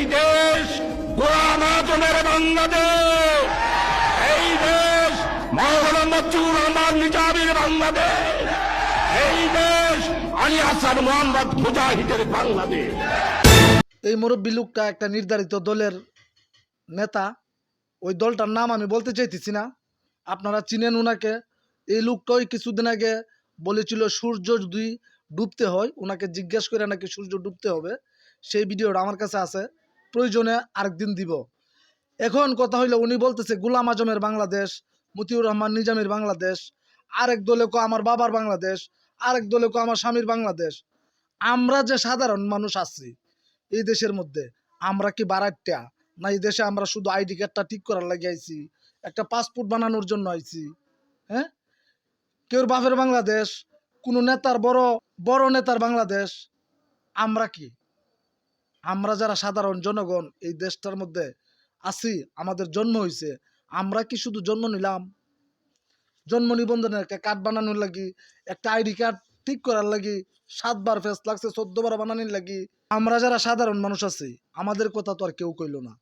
এই দেশ গোলাম বাংলাদেশ। এই দেশ রহমান নিজামের বাংলাদেশ। এই দেশ হাসান মোহাম্মদ মুজাহিদের বাংলাদেশ। এই মুরব্বী লোকটা একটা নির্ধারিত দলের নেতা। ওই দলটার নাম আমি বলতে চাইতেছি না। আপনারা চিনেন ওনাকে এই লোকটাই কিছুদিন আগে বলেছিল, সূর্য যদি ডুবতে হয় ওনাকে জিজ্ঞেস করে নাকি সূর্য ডুবতে হবে। সেই ভিডিওটা আমার কাছে আছে। প্রয়োজনে আরেকদিন দিব। এখন কথা হইল, উনি বলতেছে, গুলাম আজমের বাংলাদেশ, মতিউর রহমান নিজামের বাংলাদেশ, আরেক দলে কো আমার বাবার বাংলাদেশ, আরেক দলে কো আমার স্বামীর বাংলাদেশ। আমরা যে সাধারণ মানুষ আছি এই দেশের মধ্যে, আমরা কি বারাট্টা না, এই দেশে আমরা শুধু আইডি কার্ডটা ঠিক করার লাগে আইছি, একটা পাসপোর্ট বানানোর জন্য আইছি হ্যাঁ? কেউ বাপের বাংলাদেশ, কোন নেতার বড় বড় নেতার বাংলাদেশ, আমরা কি? আমরা যারা সাধারণ জনগণ এই দেশটার মধ্যে আছি, আমাদের জন্ম হয়েছে আমরা কি শুধু জন্ম নিলাম? জন্ম নিবন্ধনের একটা কার্ড বানানোর লাগি, একটা আইডি কার্ড ঠিক করার লাগি, সাতবার ফেস লাগছে, চোদ্দবার বানানোর লাগি। আমরা যারা সাধারণ মানুষ আছি, আমাদের কথা তো আর কেউ কইল না।